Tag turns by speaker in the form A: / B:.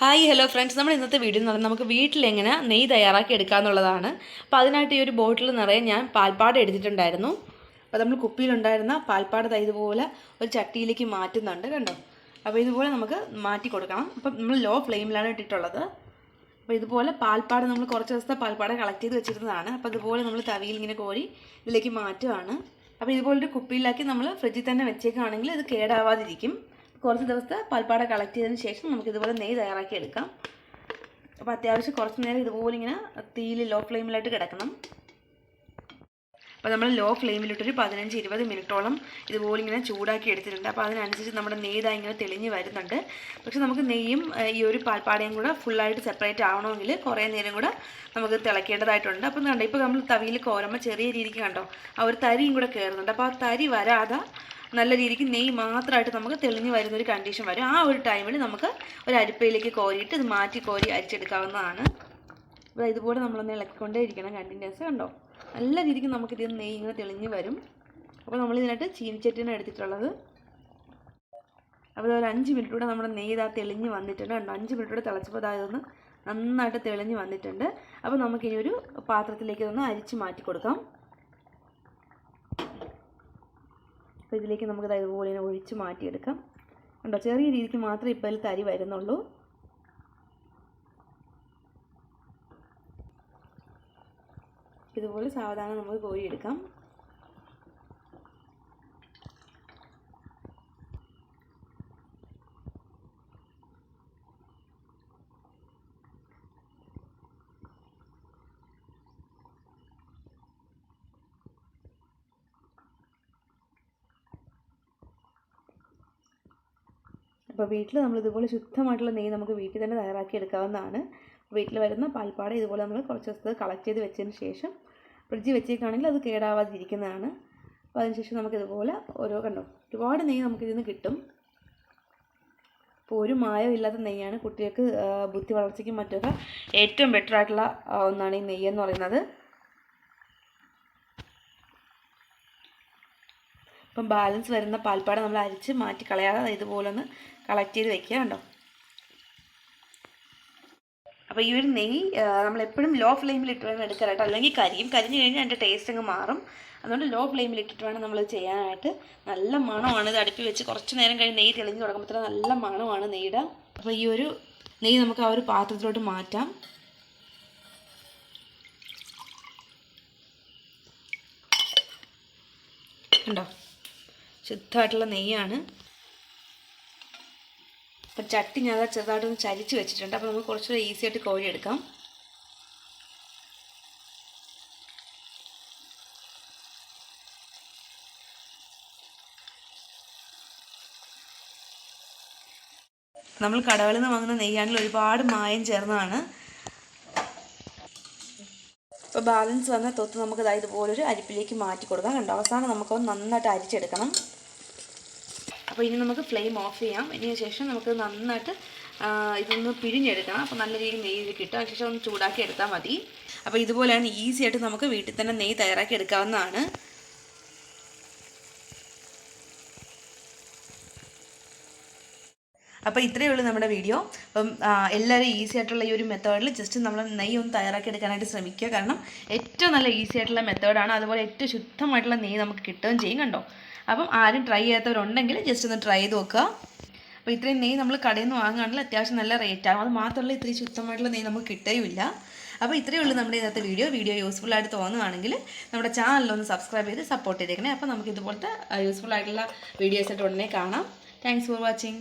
A: Hi hello friends നമ്മൾ ഇന്നത്തെ video എന്ന് പറഞ്ഞാൽ നമുക്ക് വീട്ടിലെങ്ങനെ നെയ്യ് തയ്യാറാക്കി എടുക്കാമെന്നുള്ളതാണ് അപ്പോൾ അതിനായിട്ട് ഈ ഒരു ബോട്ടിൽ നിറയെ ഞാൻ പാൽപ്പാട് എടുത്തിട്ടുണ്ടായിരുന്നു. അപ്പോൾ നമ്മൾ കുപ്പിയിലുണ്ടായിരുന്ന പാൽപ്പാട് ഇതുപോലെ ഒരു ചട്ടിയിലേക്ക് മാറ്റുന്നുണ്ട് കണ്ടോ? അപ്പോൾ ഇതുപോലെ നമുക്ക് മാറ്റി കൊടുക്കണം. അപ്പം നമ്മൾ ലോ ഫ്ലെയിമിലാണ് ഇട്ടിട്ടുള്ളത്. അപ്പോൾ ഇതുപോലെ പാൽപ്പാട് നമ്മൾ കുറച്ച് ദിവസത്തെ പാൽപ്പാട് കളക്ട് ചെയ്ത് വെച്ചിരുന്നതാണ്. അപ്പോൾ ഇതുപോലെ നമ്മൾ തവിയിൽ ഇങ്ങനെ കോരി ഇതിലേക്ക് മാറ്റുകയാണ് അപ്പോൾ ഇതുപോലൊരു കുപ്പിയിലാക്കി നമ്മൾ ഫ്രിഡ്ജിൽ തന്നെ വെച്ചേക്കുകയാണെങ്കിൽ ഇത് കേടാവാതിരിക്കും. കുറച്ച് ദിവസത്തെ പാൽപ്പാട കളക്ട് ചെയ്തതിന് ശേഷം നമുക്ക് ഇതുപോലെ നെയ്യ് തയ്യാറാക്കി എടുക്കാം. അപ്പോൾ അത്യാവശ്യം കുറച്ച് നേരം ഇതുപോലെ ഇങ്ങനെ തീയിൽ ലോ ഫ്ലെയിമിലായിട്ട് കിടക്കണം. അപ്പോൾ നമ്മൾ ലോ ഫ്ലെയിമിലിട്ടൊരു പതിനഞ്ച് ഇരുപത് മിനിറ്റോളം ഇതുപോലെ ഇങ്ങനെ ചൂടാക്കി എടുത്തിട്ടുണ്ട്. അപ്പോൾ അതിനനുസരിച്ച് നമ്മുടെ നെയ്ത ഇങ്ങനെ തെളിഞ്ഞ് വരുന്നുണ്ട്. പക്ഷേ നമുക്ക് നെയ്യും ഈ ഒരു പാൽപ്പാടയും കൂടെ ഫുള്ളായിട്ട് സെപ്പറേറ്റ് ആവണമെങ്കിൽ കുറേ നേരം കൂടെ നമുക്ക് തിളക്കേണ്ടതായിട്ടുണ്ട്. അപ്പോൾ കണ്ടോ ഇപ്പോൾ നമ്മൾ തവിയിൽ കോരമ്മ ചെറിയ രീതിക്ക് കണ്ടോ ആ ഒരു തരിയും കൂടെ കയറുന്നുണ്ട് അപ്പോൾ ആ തരി വരാതെ നല്ല രീതിക്ക് നെയ്യ് മാത്രമായിട്ട് നമുക്ക് തെളിഞ്ഞു വരുന്ന ഒരു കണ്ടീഷൻ വരും ആ ഒരു ടൈമിൽ നമുക്ക് ഒരു അരിപ്പയിലേക്ക് കോരിയിട്ട് ഇത് മാറ്റി കോരി അരിച്ചെടുക്കാവുന്നതാണ്. അപ്പോൾ ഇതുപോലെ നമ്മളൊന്ന് ഇളക്കിക്കൊണ്ടേ ഇരിക്കണം കണ്ടിന്യൂസ് കണ്ടോ? നല്ല രീതിക്ക് നമുക്കിത് നെയ്യ് ഇങ്ങനെ തെളിഞ്ഞ് വരും. അപ്പോൾ നമ്മൾ ഇതിനായിട്ട് ചീനിച്ചട്ടിയാണ് എടുത്തിട്ടുള്ളത്. അപ്പോൾ ഒരു അഞ്ച് മിനിറ്റ് കൂടെ നമ്മുടെ നെയ്യ് ഇതാ തെളിഞ്ഞ് വന്നിട്ടുണ്ട് കണ്ടോ? അഞ്ച് മിനിറ്റ് കൂടെ തിളച്ചപ്പോൾ അതായത് ഒന്ന് നന്നായിട്ട് തെളിഞ്ഞ് വന്നിട്ടുണ്ട്. അപ്പോൾ നമുക്കിനി ഒരു പാത്രത്തിലേക്ക് ഒന്ന് അരിച്ച് മാറ്റി കൊടുക്കാം അപ്പോൾ ഇതിലേക്ക് നമുക്ക് ഇതുപോലെ ഇങ്ങനെ ഒഴിച്ച് മാറ്റിയെടുക്കാം. കണ്ടോ? ചെറിയ രീതിക്ക് മാത്രമേ ഇപ്പോൾ അതിൽ തരി വരുന്നുള്ളൂ. ഇതുപോലെ സാവധാനം നമുക്ക് കോരിയെടുക്കാം. അപ്പോൾ വീട്ടിൽ നമ്മൾ ഇതുപോലെ ശുദ്ധമായിട്ടുള്ള നെയ്യ് നമുക്ക് വീട്ടിൽ തന്നെ തയ്യാറാക്കി എടുക്കാവുന്നതാണ്. വീട്ടിൽ വരുന്ന പാൽപ്പാട ഇതുപോലെ നമ്മൾ കുറച്ച് ദിവസത്തെ കളക്ട് ചെയ്ത് വെച്ചതിന് ശേഷം ഫ്രിഡ്ജിൽ വെച്ചേക്കാണെങ്കിൽ അത് കേടാവാതിരിക്കുന്നതാണ്. അപ്പോൾ അതിനുശേഷം നമുക്ക് ഇതുപോലെ ഓരോ കണ്ടോ ഒരുപാട് നെയ്യ് നമുക്കിതിൽ നിന്ന് കിട്ടും. അപ്പോൾ ഒരു മായം ഇല്ലാത്ത നെയ്യാണ് കുട്ടികൾക്ക് ബുദ്ധി വളർച്ചയ്ക്കും മറ്റൊക്കെ ഏറ്റവും ബെറ്റർ ആയിട്ടുള്ള ഒന്നാണ് ഈ നെയ്യ് എന്ന് പറയുന്നത്. ഇപ്പം ബാലൻസ് വരുന്ന പാൽപ്പാട് നമ്മൾ അരിച്ച് മാറ്റി കളയാതെ ഇതുപോലെ ഒന്ന് കളക്ട് ചെയ്ത് വെക്കുക കണ്ടോ? അപ്പോൾ ഈ ഒരു നെയ്യ് നമ്മളെപ്പോഴും ലോ ഫ്ലെയിമിൽ ഇട്ട് വേണം എടുക്കാൻ കേട്ടോ. അല്ലെങ്കിൽ കരിയും. കരിഞ്ഞ് കഴിഞ്ഞാൽ അതിന്റെ ടേസ്റ്റ് അങ്ങ് മാറും. അതുകൊണ്ട് ലോ ഫ്ലെയിമിൽ ഇട്ടിട്ട് വേണം നമ്മൾ ചെയ്യാനായിട്ട്. നല്ല മണമാണ് ഇത് അടുപ്പിൽ വെച്ച് കുറച്ച് നേരം കഴിഞ്ഞ് നെയ്യ് തെളിഞ്ഞ് തുടങ്ങുമ്പോൾ നല്ല മണമാണ് നെയ്യുടെ. അപ്പോൾ ഈ ഒരു നെയ്യ് നമുക്ക് ആ ഒരു പാത്രത്തിലോട്ട് മാറ്റാം. ഉണ്ടോ ശുദ്ധമായിട്ടുള്ള നെയ്യാണ്. അപ്പം ചട്ടി ഞാൻ ചെറുതായിട്ടൊന്ന് ചരിച്ച് വെച്ചിട്ടുണ്ട്. അപ്പോൾ നമുക്ക് കുറച്ചുകൂടെ ഈസി ആയിട്ട് കോരിയെടുക്കാം. നമ്മൾ കടകളിൽ നിന്ന് വാങ്ങുന്ന നെയ്യാണെങ്കിൽ ഒരുപാട് മായം ചേർന്നതാണ്. അപ്പോൾ ബാലൻസ് വന്ന തൊത്ത് നമുക്ക് ഇതാ ഇതുപോലൊരു അരിപ്പിലേക്ക് മാറ്റി കൊടുക്കാം. കണ്ടോ? അവസാനം നമുക്കൊന്ന് നന്നായിട്ട് അരിച്ചെടുക്കണം. അപ്പോൾ ഇനി നമുക്ക് ഫ്ലെയിം ഓഫ് ചെയ്യാം. ഇതിന് ശേഷം നമുക്ക് നന്നായിട്ട് ഇതൊന്ന് പിഴിഞ്ഞെടുക്കണം. അപ്പോൾ നല്ല രീതിയിൽ നെയ്യ് കിട്ടും അതിനുശേഷം ഒന്ന് ചൂടാക്കി എടുത്താൽ മതി. അപ്പോൾ ഇതുപോലെയാണ് ഈസി ആയിട്ട് നമുക്ക് വീട്ടിൽ തന്നെ നെയ്യ് തയ്യാറാക്കി എടുക്കാവുന്നതാണ്. അപ്പോൾ ഇത്രയേ ഉള്ളൂ നമ്മുടെ വീഡിയോ. അപ്പം എല്ലാവരും ഈസി ആയിട്ടുള്ള ഈ ഒരു മെത്തേഡിൽ ജസ്റ്റ് നമ്മൾ നെയ്യ് ഒന്ന് തയ്യാറാക്കി എടുക്കാനായിട്ട് ശ്രമിക്കുക. കാരണം ഏറ്റവും നല്ല ഈസി ആയിട്ടുള്ള മെത്തേഡാണ് അതുപോലെ ഏറ്റവും ശുദ്ധമായിട്ടുള്ള നെയ്യ് നമുക്ക് കിട്ടുകയും ചെയ്യും കണ്ടോ? അപ്പം ആരും ട്രൈ ചെയ്യാത്തവരുണ്ടെങ്കിൽ ജസ്റ്റ് ഒന്ന് ട്രൈ ചെയ്ത് നോക്കുക. അപ്പോൾ ഇത്രയും നെയ്യ് നമ്മൾ കടയിൽ നിന്ന് വാങ്ങുകയാണെങ്കിൽ അത്യാവശ്യം നല്ല റേറ്റ് ആകും അത് മാത്രമല്ല ഇത്രയും ശുദ്ധമായിട്ടുള്ള നെയ്യ് നമുക്ക് കിട്ടുകയുമില്ല. അപ്പോൾ ഇത്രയേ ഉള്ളൂ നമ്മുടെ ഇന്നത്തെ വീഡിയോ. വീഡിയോ യൂസ്ഫുൾ ആയിട്ട് തോന്നുകയാണെങ്കിൽ നമ്മുടെ ചാനലൊന്ന് സബ്സ്ക്രൈബ് ചെയ്ത് സപ്പോർട്ട് ചെയ്തേക്കണേ. അപ്പോൾ നമുക്ക് ഇതുപോലത്തെ യൂസ്ഫുൾ ആയിട്ടുള്ള വീഡിയോസ് ആയിട്ട് ഉടനെ കാണാം. Thanks for watching